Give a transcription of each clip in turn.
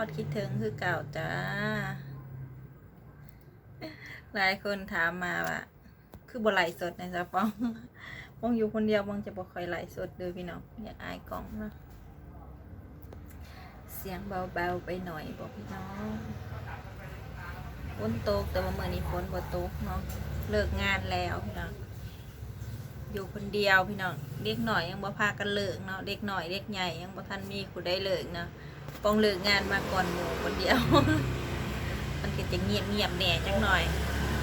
อดคิดถึงคือเก่าจ้า หลายคนถามมาว่า คือบ่ไหลสดในสะปองปองอยู่คนเดียวปองจะบ่ค่อยไหลสดเลยพี่น้องอยากอายกล้องเนาะเสียงเบาๆไปหน่อยบอกพี่น้องฝนตกแต่ว่าเมื่อนี้ฝนบ่ตกเนาะเลิกงานแล้วพี่น้องอยู่คนเดียวพี่น้องเด็กหน่อยยังบ่พากันเลิกเนาะเด็กหน่อยเด็กใหญ่ยังบ่ทันมีผู้ได้เลิกเนาะ ปองเลิกงานมาก่อนหมูคนเดียว มันก็จะเงียบเงียบแหน่จังหน่อย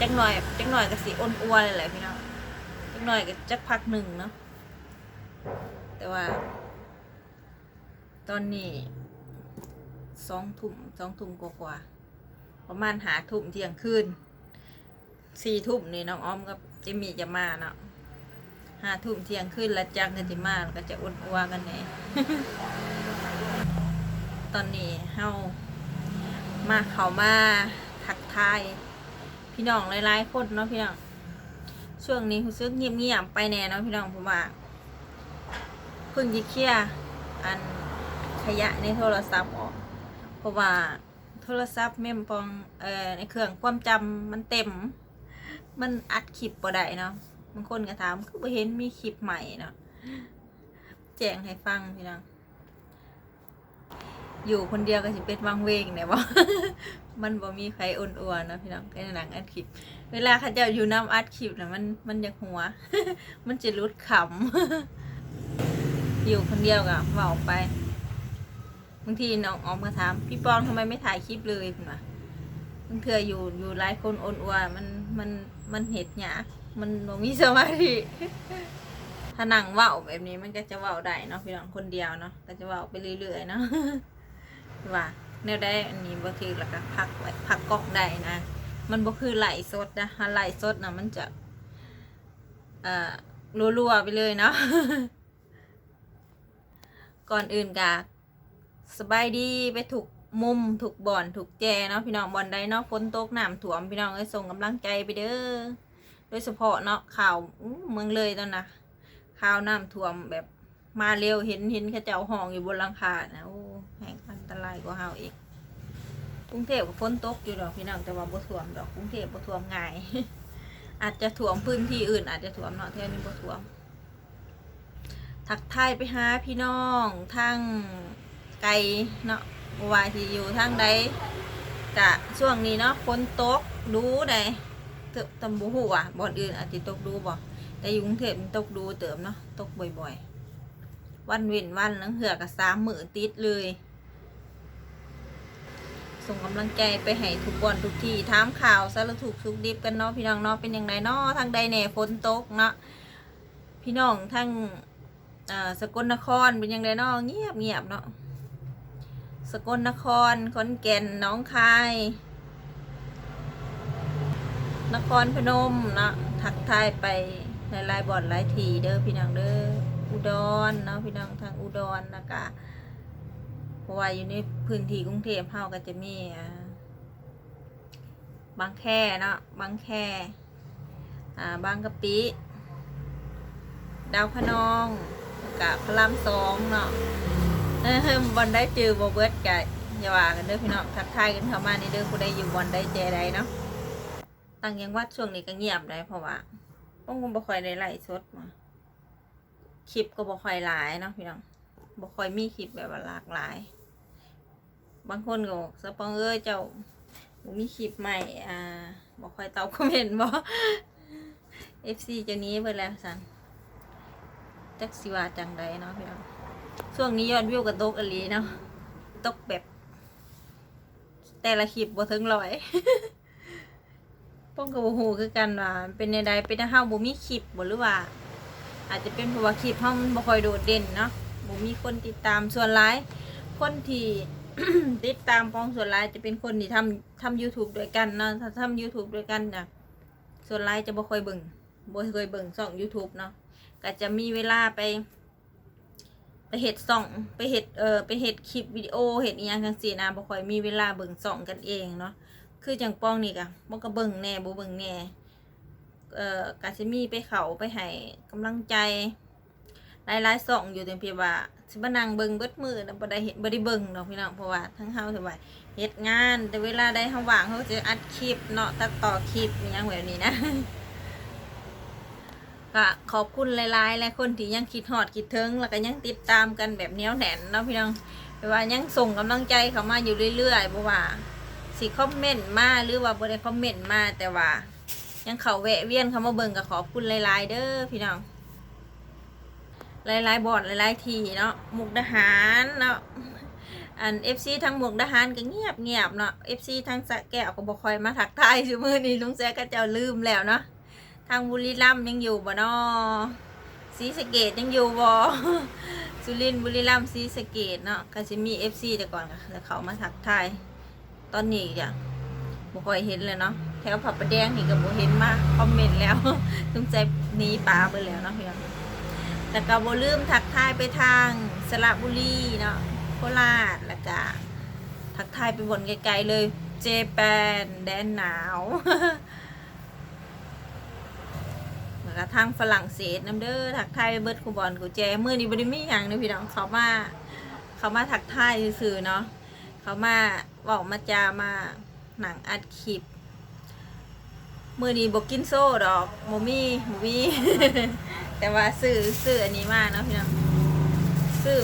จังหน่อยจังหน่อยก็สิอ้นอ้วนเลยแหละพี่น้องจังหน่อยก็จักพักหนึ่งเนาะแต่ว่า ตอนนี้สองทุ่มสองทุ่มกว่าๆประมาณหาทุ่มเที่ยงคืนสี่ทุ่มนี่น้องอ้อมกับเจมี่จะมาเนาะห้าทุ่มเที่ยงคืนแล้วจังกันจะมาแล้วก็จะอ้นอ้วนกันแน่ ตอนนี้เฮามาเขามาทักทาย พี่น้องหลายๆคนเนาะพี่น้องช่วงนี้รู้สึกเงียบๆไปแน่เนาะพี่น้องผมว่าเพิ่งจะเคลียร์อันขยะในโทรศัพท์ออก เพราะว่าโทรศัพท์เมมปองเอ่อในเครื่องความจำมันเต็ม มันอัดคลิปบ่ได้เนาะบางคนก็ถามคือบ่เห็นมีคลิปใหม่เนาะแจ้งให้ฟังพี่น้อง อยู่คนเดียวก็สิเป็นวังเวงเนี่บ่มันบ่มีใครอ่อนอัวเนะพี่น้องในหนังอัดคลิป เวลาเขาจะอยู่น้ำอัดคลิปน่ะมันมันอยากหัว มันจะรุดขำอยู่คนเดียวก็เว้าไปบางทีน้องออมก็ถามพี่ปองทำไมไม่ถ่ายคลิปเลยพุ่นะบางเทื่ออยู่อยู่หลายคนอ่อนอัวมันมันมันเห็ดหยามันบ่มีสมาธิถ้านั่งเว้าแบบนี้มันก็จะเว้าได้เนาะพี่น้องคนเดียวเนาะก็จะเว้าไปเรื่อยๆเนาะ ว่าแนวได้อันนี้บางทีแล้วก็พักไว้พักกอกได้นะ มันบ่คือไหลสดนะไหลสดนะมันจะเอ่อรัวๆไปเลยเนาะก่อนอื่นกะสบายดีไปถูกมุมถูกบ่อนถูกแจเนาะพี่น้องบ่อนใดเนาะฝนตกน้ำท่วมพี่น้องเอ้ยส่งกำลังใจไปเด้อโดยเฉพาะเนาะข่าวเมืองเลยตอนนะข่าวน้ำท่วมแบบมาเร็วเห็นเห็นเขาเจ้าห้องอยู่บนหลังคานะโอ้ แห่งอันตรายกว่าเฮาอีกกรุงเทพก็ฝนตกอยู่ดอกพี่น้องแต่ว่าบ่ท่วมดอกกรุงเทพบ่ท่วมง่าย อาจจะท่วมพื้นที่อื่น อาจจะท่วมเนาะแถวนี้บ่ท่วม ทักทายไปหาพี่น้องทางไกลเนาะบว่าที่อยู่ทางใดกะช่วงนี้เนาะฝนตกดูได้เติบตำบ่ฮู้อะบ่อนอื่นอาจสิตกดูบ่แต่อยู่กรุงเทพมันตกดูเติมเนาะตกบ่อยๆ วันเว้นวันนังเหือก็สามมือติดเลย ส่งกำลังใจไปให้ทุกบอนทุกที่ถามข่าวสารถูกสุกดิบกันเนาะพี่น้องเนาะเป็นอย่างไรเนาะทางใดแหน่ฝนตกเนาะพี่น้องทางสกลนครเป็นอย่างไรเนาะเงียบเงียบเนาะสกลนครขอนแก่นน้องคาย นครพนมเนาะทักทายไปหลายๆบ่อนหลายทีเด้อพี่น้องเด้ออุดรเนาะพี่น้องทางอุดรนะกะ เพราะว่าอยู่ในพื้นที่กรุงเทพเฮาก็จะมีบางแค่เนาะบางแคอ่าบางกะปิ ดาวคะนองกับพระรามสองเนาะเออบอลได้จือบอเบิร์ดกะอย่าว่ากันเด้อพี่น้องทักทายกันเข้ามาในเด้อผู้ใดอยู่บอลได้เจใดเนาะต่างยังวัดช่วงนี้ก็เงียบได้เพราะว่าพวกคุณบ่ค่อยได้ไล่สดมาคลิปก็บ่ค่อยหลายเนาะพี่น้องบ่ค่อยมีคลิปแบบหลากหลาย บางคนก็บอกสปองเอ้ยเจ้าบ่มีคลิปใหม่ อ่าบ่ค่อยตอบคอมเมนต์บ่ FC เจ้านี้เพิ่นแล้วสันจักสิวาจังใดเนาะพี่น้องช่วงนี้ยอดวิวก็ตกอหลีเนาะตกแบบ แต่ละคลิปบ่ถึงร้อยป้องกับบ่ฮู้คือกันว่าเป็นในใดเป็นเฮาบ่มีคลิปบ่หรือว่า อาจจะเป็นเพราะว่าคลิปเฮามันบ่ค่อยโดดเด่นเนาะบ่มีคนติดตามส่วนหลายคนที่ ติดตามปองส่วนหลายจะเป็นคนที่ทำทำ YouTube ด้วยกันเนาะถ้าทำ YouTube ด้วยกันนะส่วนหลายจะบ่ค่อยเบิ่งบ่เคยเบิ่งช่อง YouTube เนาะก็จะมีเวลาไป ไปเฮ็ดช่อง ไปเฮ็ดเออไปเฮ็ดคลิปวิดีโอเฮ็ดอีหยังจังซี่นะบ่ค่อยมีเวลาเบิ่งช่องกันเองเนาะคือจังป้องนี่ก็บ่ก็เบิ่งแน่บ่เบิ่งแน่เอ่อก็สิมีไปเขาไปให้กำลังใจ หลายๆส่องอยู่แต่เพียงว่าสิบนังเบิงเบิดมือนะบ่ได้เห็นบ่ได้เบิงดอกพี่น้องเพราะว่าทั้งเฮาถือว่าเฮ็ดงาน แต่เวลาได้เฮาว่างเฮาจะอัดคลิปเนาะตัดต่อคลิปอหยังแบบนี้นะก็ขอบคุณหลายๆหลายคนที่ยังคิดฮอดคิดถึงแล้วก็ยังติดตามกันแบบเนี้ยวแน่นเนาะพี่น้องแปลว่ายังส่งกำลังใจเข้ามาอยู่เรื่อยๆบ่ว่าสิคอมเมนต์มาหรือว่าบ่ได้คอมเมนต์มาแต่ว่า ยังเขาแวะเวียนเขามาเบิ่งก็ขอบคุณหลายๆเด้อพี่น้อง หลายๆบอร์ดหลายๆทีเนาะมุกดาหารเนาะอัน FC ทั้งมุกดาหารก็เงียบเงียบเนาะ FC ทั้งสะแก้วก็บ่ค่อยมาทักทายซุมื้อนี้ลุงแซกก็จ้าลืมแล้วเนาะทางบุรีรัมย์ยังอยู่บ่เนาะศรีสเกดยังอยู่บ่สุรินบุรีรัมย์ซีสเกดเนาะก็สิมี FC แต่ก่อนก็จะเขามาทักทายตอนนี้จ้ะบ่คอยเห็นเลยเนาะแถวผับประแดงนี่ก็บ่เห็นมาคอมเมนต์แล้วสงสัยหนีป่าไปแล้วเนาะพี่น้อง แล้วก็บลืมทักทายไปทางสระบุรีเนาะโคราชแล้วก็ทักทายไปบนไกลๆเลย เจแปนแดนหนาวแล้วก็ทางฝรั่งเศสน้ำเด้อทักทายไปเบิร์ดคูบอลกูแจมือนี้บ่ได้มีหยังเด้อพี่น้องเขามาเขามาทักทายซื่อเนาะเขามาเว้ามาจามาหนังอัดคลิปมือนี้บ่กินโซ่ดอกบ่มีบ่มี แต่ว่าซื้อซื้ออันนี้มาเนาะพี่น้องซื้อ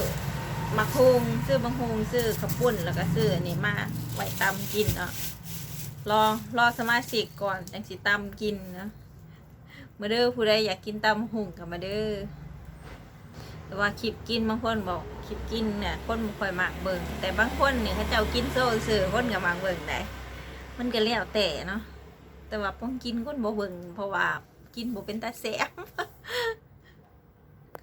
มักฮุงซื้อบางฮุงซื้อขปุ้นแล้วก็ซื้ออันนี้มาไว้ตำกินเนาะรอรอสมาชิกก่อนจังสิตำกินเนาะมาเด้อผู้ใดอยากกินตำหุ่งกับมาเด้อแต่ว่าคลิปกินบางคนบอกคลิปกินเนี่ยคนบ่ค่อยมักเบิ่งแต่บางคนเนี่ยเขาเจ้ากินโซ่ซื้อคนก็มักเบิ่งได้มันก็แล้วแต่เนาะแต่ว่าป้องกินคนบ่เบิ่งเพราะว่ากินบ่เป็นตาแซ่บ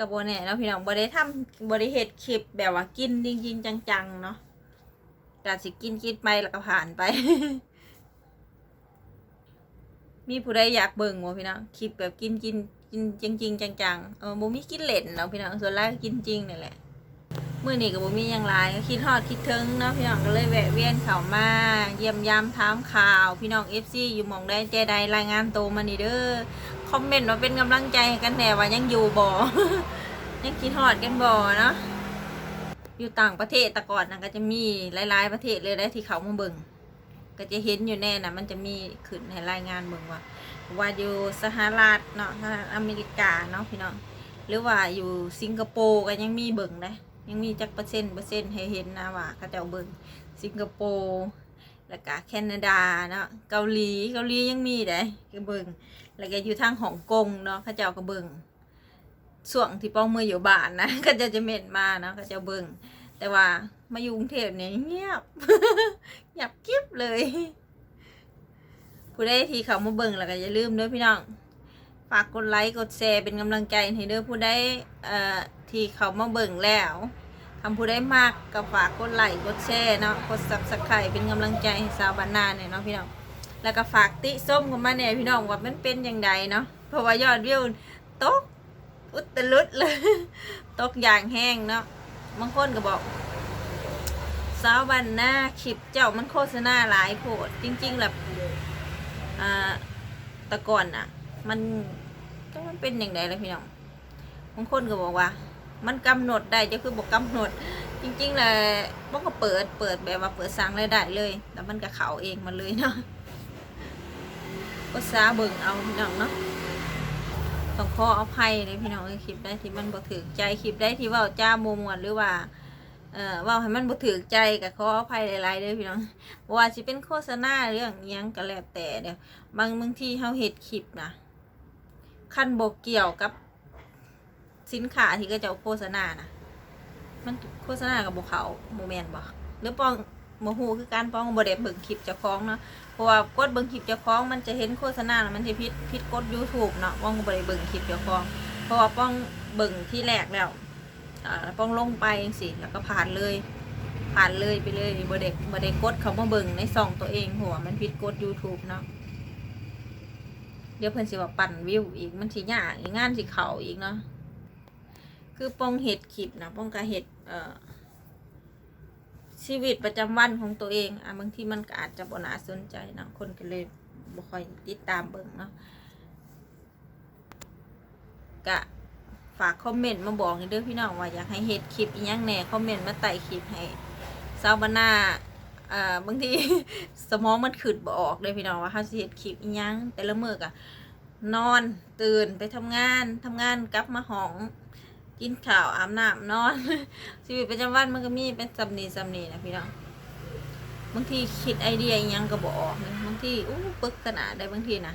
กับโบเนี่ยเนาะพี่น้องบได้ทำบได้เฮ็ดคลิปแบบว่ากินจริงๆจังๆเนาะกาสิกินกินไปแล้วก็ผ่านไป มีผู้ใดอยากเบิ่งบ่พี่น้องคลิปแบบกินกินกินจริงๆจังๆเออบมีกินเล่นเนาะพี่น้องส่วนแรกกินจริงนี่แหละเมื้อนี้ก็บ่มียังหลายก็คิดฮอดคิดถึงเนาะพี่น้องก็เลยแวะเวียนเข้ามาเยี่ยมยามถามข่าว พี่น้อง FC อยู่มองใดใจใดรายงานโตมานี่เด้อ คอมเมนต์มาเป็นกำลังใจกันแหน่ว่ายังอยู่บ่ ยังคิดฮอดกันบ่เนาะอยู่ต่างประเทศแต่ก่อนนะก็จะมีหลาย ๆ ประเทศเลยได้ที่เขามาเบิงก็จะเห็นอยู่แน่นะมันจะมีขึ้นให้รายงานเบิ่งว่าว่าอยู่สหรัฐเนาะสหรัฐอเมริกาเนาะพี่น้องหรือว่าอยู่สิงคโปร์ก็ยังมีเบิงได้ยังมีจักเปอร์เซ็นต์เปอร์เซ็นต์ให้เห็นนะว่าเขาจะเบิงสิงคโปร์ แล้วก็แคนาดาเนาะเกาหลีเกาหลียังมีได้ก็เบิงแล้วก็อยู่ทางฮ่องกงเนาะเขาเจ้าก็เบิงส่วงที่ป้องมืออยู่บ้านนะก็จะจะเม็ดมาเนาะเขาเจ้าเบิงแต่ว่ามาอยู่กรุงเทพเนี่ยเงียบเงียบกิ๊บเลย ผู้ใดที่เขามาเบิงแล้วก็อย่าลืมด้อพี่น้องฝากกดไลค์กดแชร์เป็นกำลังใจให้เด้อผู้ใดเอ่อที่เขามาเบิ่งแล้ว ทำผู้ใดมากก็ฝากกดไลค์กดแชร์เนาะกด subscribe เป็นกำลังใจให้สาวบ้านนาเนี่ยเนาะพี่น้องแล้วก็ฝากติส้มกันมาเนี่ยพี่น้องว่ามันเป็นยังไงเนาะเพราะว่ายอดวิวตกอุตลุดเลยตกอย่างแห้งเนาะบางคนก็บอกสาวบันนาคลิปเจ้ามันโฆษณาหลายโพดจริงๆแบบอ่าแตะก่อนอะ มันก็มันเป็นอย่างไรล่ะพี่น้องบางคนก็บอกว่า มันกำหนดได้จะคือบอกกำหนด จริงๆแหละบ้องก็เปิดเปิดแบบว่าเปิดสร้างรายได้เลย แล้วมันก็เขาเองมาเลยเนาะก็ซาเบิ่งเอาพี่น้องเนาะต้องขออภัยเลยพี่น้องคลิปได้ที่มันบ่ถือใจคลิปได้ที่ว่าจ้าโมมวนหรือว่าเอ่อว่าให้มันบ่ถือใจกับขออภัยหลายๆเด้อพี่น้องว่าสิเป็นโฆษณาเรื่องยังก็แล้วแต่เด้อบางบางทีเฮาเฮ็ดคลิปนะคันบ่เกี่ยวกับ สินค้าที่ก็จะโฆษณานะมันโฆษณากับบ่เขาบ่แม่นบ่หรือปองบ่ฮู้คือการปองบ่ได้เบิ่งคลิปเจ้าของเนาะเพราะว่ากดเบิ่งคลิปเจ้าของมันจะเห็นโฆษณามันจะพิดพิดกด YouTube เนาะป้องบ่ได้เบิ่งคลิปเจ้าของ เพราะว่าป้องเบิ่งที่แรกแล้วอ่าแล้วป้องลงไปจังซี่แล้วก็ผ่านเลย ผ่านเลยไปเลยบ่ได้บ่ได้กดเขามาเบิ่งในช่องตัวเองหัวมันพิดกด YouTube เนาะเดี๋ยวเพิ่นสิว่าปั่นวิวอีกมันสิยากอีกงานสิเขาอีกเนาะ คือป้องเฮ็ดคลิปนะป้องก็เฮ็ดเอ่อชีวิตประจำวันของตัวเองอะบางทีมันก็อาจจะบ่น่าสนใจนะคนก็เลยบ่ค่อยติดตามเบิ่งเนาะกะฝากคอมเมนต์มาบอกหน่อยเด้อพี่น้องว่าอยากให้เฮ็ดคลิปอีหยังแหน่คอมเมนต์มาใต้คลิปให้ซาวบานาอ่าบางทีสมองมันขึ้นบ่ออกเลยพี่น้องว่าเฮาสิเฮ็ดคลิปอีหยังแต่ละมื้อก็นอนตื่นไปทำงานทำงานกลับมาห้อง กินข้าวอาบน้ำนอน ชีวิตประจำวันมันก็มีเป็นสำนีสำนีนะพี่น้องบางทีคิดไอเดียยังก็บออกเลยบางทีอู้ปึกขนาดได้บางทีนะ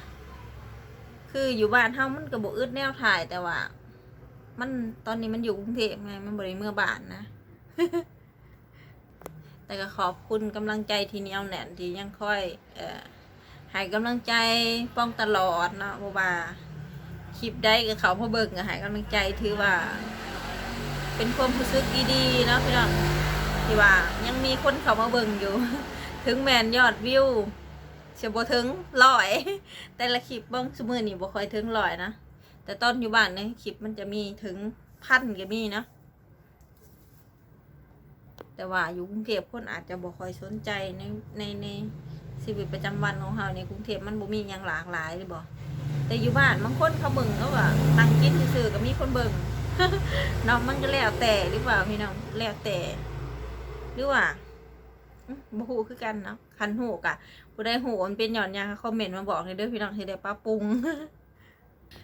คืออยู่บ้านเฮามันก็บอกอึดแนวถ่ายแต่ว่า มันตอนนี้มันอยู่กรุงเทพไงมันบริเมื่อบ้านนะ แต่ก็ขอบคุณกำลังใจที่เหนียวแน่นที่ยังค่อย เอ่อให้กำลังใจป้องตลอดเนาะเพราะว่า คลิปได้กับเขาพอเบิ่งอะหายกำลังใจถือว่า เป็นความรู้สึกดีๆเนาะพี่น้องที่ว่ายังมีคนเขามาเบิ่งอยู่ ถึงแมนยอดวิวเสียบถึงร้อย แต่ละคลิปเบ้างสมือนี่บ่ค่อยถึงร้อยนะแต่ตอนอยู่บ้านเนี่ยคลิปมันจะมีถึงพันก็มีนะแต่ว่าอยู่กรุงเทพคนอาจจะบ่ค่อยสนใจในในในชีวิตประจำวันของเฮาในกรุงเทพมันบ่มีหยังหลากหลายหรือบ่ แต่อยู่บ้านบางคนเขาเบิ่งเขาก็นั่งกินซื่อๆก็มีคนเบิ่งเนาะมันก็แล้วแต่หรือเปล่าพี่น้องแล้วแต่หรือว่าอื้อบ่ฮู้คือกันเนาะคันฮู้กะผู้ใดฮู้มันเป็นหย่อนยังคอมเมนต์มาบอกให้เด้อพี่น้องสิได้ปรับปรุง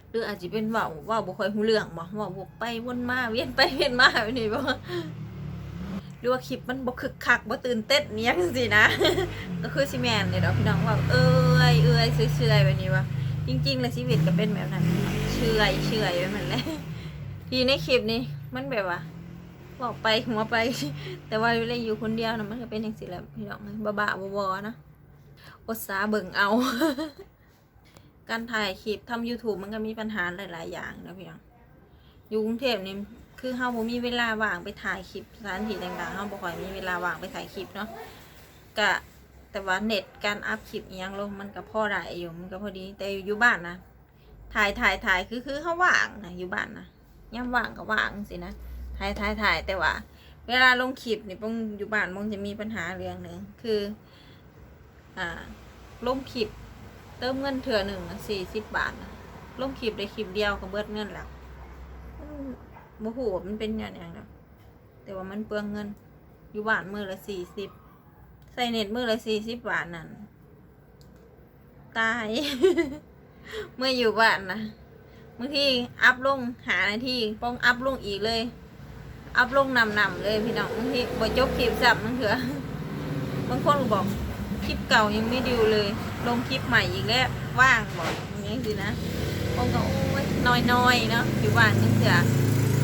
หรืออาจจะเป็นว่าว่าบ่ค่อยฮู้เรื่องบ่เว่าบวกไปวนมาเวียนไปเวียนมาแบบนี้บ่หรือว่าคลิปมันบ่คึกคักบ่ตื่นเต้นเนี้ยจังซี่นะก็คือสิแม่นเด้อพี่น้องว่าเอ้ยเอ้ยเฉยๆแบบนี้ว่า จริงๆแล้วชีวิตก็เป็นแบบนั้นเชื่อยเชื่อยไปเหมันแหละทีในคลิปนี้มันแบบว่าบอกไปหัวไป แต่ว่าเวลาอยู่คนเดียวนะมันก็เป็นอย่างสิแหละพี่น้องบ้าบ้าบอๆนะอดสาเบิ่งเอา การถ่ายคลิปทำ YouTube มันก็มีปัญหาหลาย ๆ อย่างนะพี่น้องอยู่กรุงเทพนี่คือเฮาบ่มีเวลาว่างไปถ่ายคลิปสถานที่ต่างๆเฮาบ่ค่อยมีเวลาว่างไปถ่ายคลิปเนาะก็ แต่ว่าเน็ตการอัพคลิปยังลงมันก็พอได้อยู่มันก็พอดีแต่อยู่บ้านนะถ่ายถ่ายถ่ายคือคือเขาว่างนะอยู่บ้านนะย่ำว่างก็ว่างสินะถ่ายถ่ายถ่ายแต่ว่า เวลาลงคลิปนี่ปงอยู่บ้านมงจะมีปัญหาเรื่องหนึ่งคืออ่าลงคลิปเติมเงินเถื่อหนึ่งสี่สิบบาทนะลงคลิปได้คลิปเดียวก็เบิดเงินแล้วโมโหมันเป็นอย่างอย่างนะแต่ว่ามันเปลืองเงินอยู่บ้านมือละสี่สิบ ใส่เน็ตมือละสี่สิบบาทนั่น ตาย เมื่ออยู่บ้านนะบางทีอัพลงหานาทีป้องอัพลงอีกเลย อัพลงนำนำๆเลยพี่น้องบางทีบ่จบคลิปสับมันเถอะบางคนบอกคลิปเก่ายังไม่ดูเลย ลงคลิปใหม่อีกแล้วว่างบอกอย่างนี้สินะป้องก็โอ้ยน้อยๆเนาะอยู่บ้านนึงเถอะ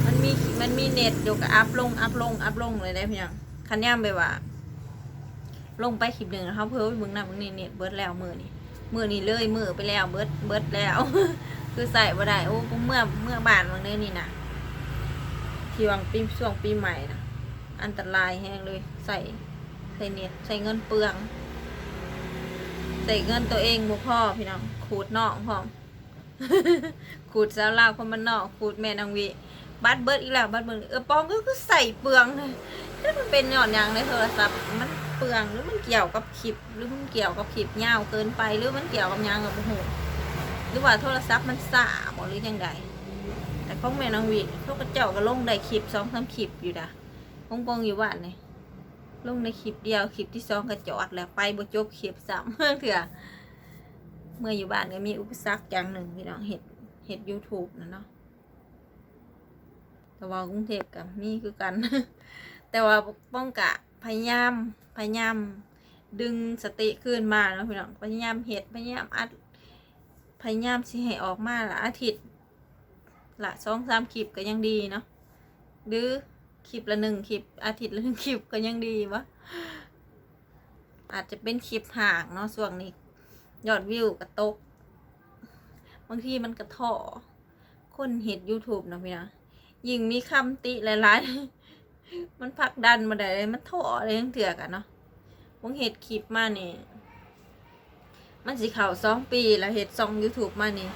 มันมีมันมีเน็ตอยู่กับอัพลงอัพลงอัพลงเลยได้พี่น้องคันย่ามไปว่า ลงไปคลิปหนึ่งเขาเพิ่มไปเบิ่งน้าเบิ่งนี่เน็ตเบิร์ดแล้วมือนี่มือนี่เลยมือไปแล้วเบิร์ดเบิร์ดแล้ว คือใส่บ่ได้โอ้เมื่อเมื่อบานวันนี้นี่นะที่วางปีช่วงปีใหม่นะอันตรายแห้งเลยใส่ใส่เน็ตใส่เงินเปลือง ใส่เงินตัวเองบ่พ่อพี่น้องขูดนอกพร้อขูดสาวลาวคนบ้านนอกขูดแม่นางวีบัตเบิร์ดอีกแล้วบัตเบิร์ดเออปองก็คือใส่เปลืองเลยถ้ามันเป็นหย่อนยางในโทรศัพท์มัน เปลืองหรือมันเกี่ยวกับคลิปหรือมันเกี่ยวกับคลิปยาวเกินไป หรือมันเกี่ยวกับยางกับโอ้โหหรือว่าโทรศัพท์มันสาบหรือยังไงแต่ของแม่นางวีเขาก็เจ้าก็ลงได้คลิปสองสามคลิปอยู่นะปองปองอยู่บ้านนี่ลงในคลิปเดียวคลิปที่สองก็จอดแล้วไปบ่จบคลิปสามเมื่อเถื่อเมื่ออยู่บ้านก็มีอุปสรรคอย่างหนึ่งพี่น้องเห็ดเห็ด YouTube นะเนาะแต่ว่ากรุงเทพกับมีคือกัน แต่ว่าป้องกะพยายาม พยายามดึงสติขึ้นมาแล้วพี่น้องพยายามเห็ดพยายามอัดพยายามสิให้ออกมาละอาทิตย์ละสองสามคลิปก็ยังดีเนาะหรือคลิปละหนึ่งคลิปอาทิตย์ละหนึ่งคลิปก็ยังดีวะอาจจะเป็นคลิปห่างเนาะส่วงนี้ ยอดวิวกระตก บางทีมันกระท่อคนเห็ด YouTube นะพี่นะยิ่งมีคำติหลายๆ มันผลักดันมาได้เลยมันท้ออะไรทั้งเถื่อกันเนาะวงเห็ดคลิปมานี่ มันสิเข่าสองปีแล้วเห็ดซอง YouTube มานี่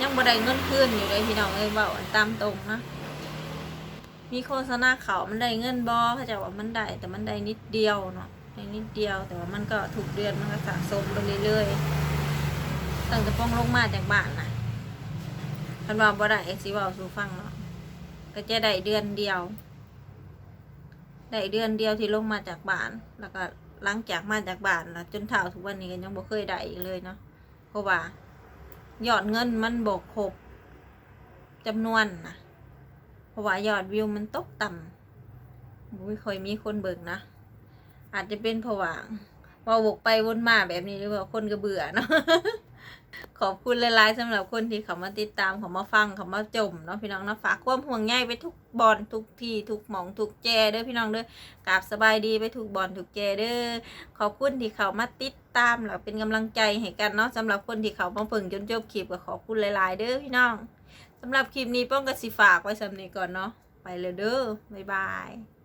ยังบ่ได้เงินคืนอยู่เลยพี่น้องเลยเบาอันตามตรงนะ มีโฆษณาเขามันได้เงินบอเขาจะว่ามันได้แต่มันได้นิดเดียวเนาะได้นิดเดียวแต่ว่ามันก็ถูกเดือนมันก็สะสมไปเรื่อยๆตั้งแต่ป้องลงมาจากบ้านนะคันว่าบ่ได้สิเว้าสู่ฟังเนาะก็จะได้เดือนเดียว ได้เดือนเดียวที่ลงมาจากบ้าน แล้วก็หลังจากมาจากบ้านแล้วจนเท่าทุกวันนี้ก็ยังบ่เคยได้อีกเลยเนาะเพราะว่ายอดเงินมันบ่ครบจำนวนนะเพราะว่ายอดวิวมันตกต่ำบ่ค่อยมีคนเบิ่งนะ อาจจะเป็นเพราะว่าว่าบกไปวนมาแบบนี้หรือว่าคนก็เบื่อเนาะ ขอบคุณหลายๆสำหรับคนที่เขามาติดตามเขามาฟังเขามาจมเนาะพี่น้องเนาะฝากความห่วงใยไปทุกบอลทุกที่ทุกหมองทุกแจเด้อพี่น้องเด้อกราบสบายดีไปทุกบอลทุกแจเด้อขอบคุณที่เขามาติดตามแล้วเป็นกำลังใจให้กันเนาะสำหรับคนที่เขามาเพิ่งจนจบคลิปก็ขอบคุณหลาย ๆ เด้อพี่น้องสำหรับคลิปนี้ป้องกสิฝากไว้สำนีก่อนเนาะไปเลยเด้อบ๊ายบาย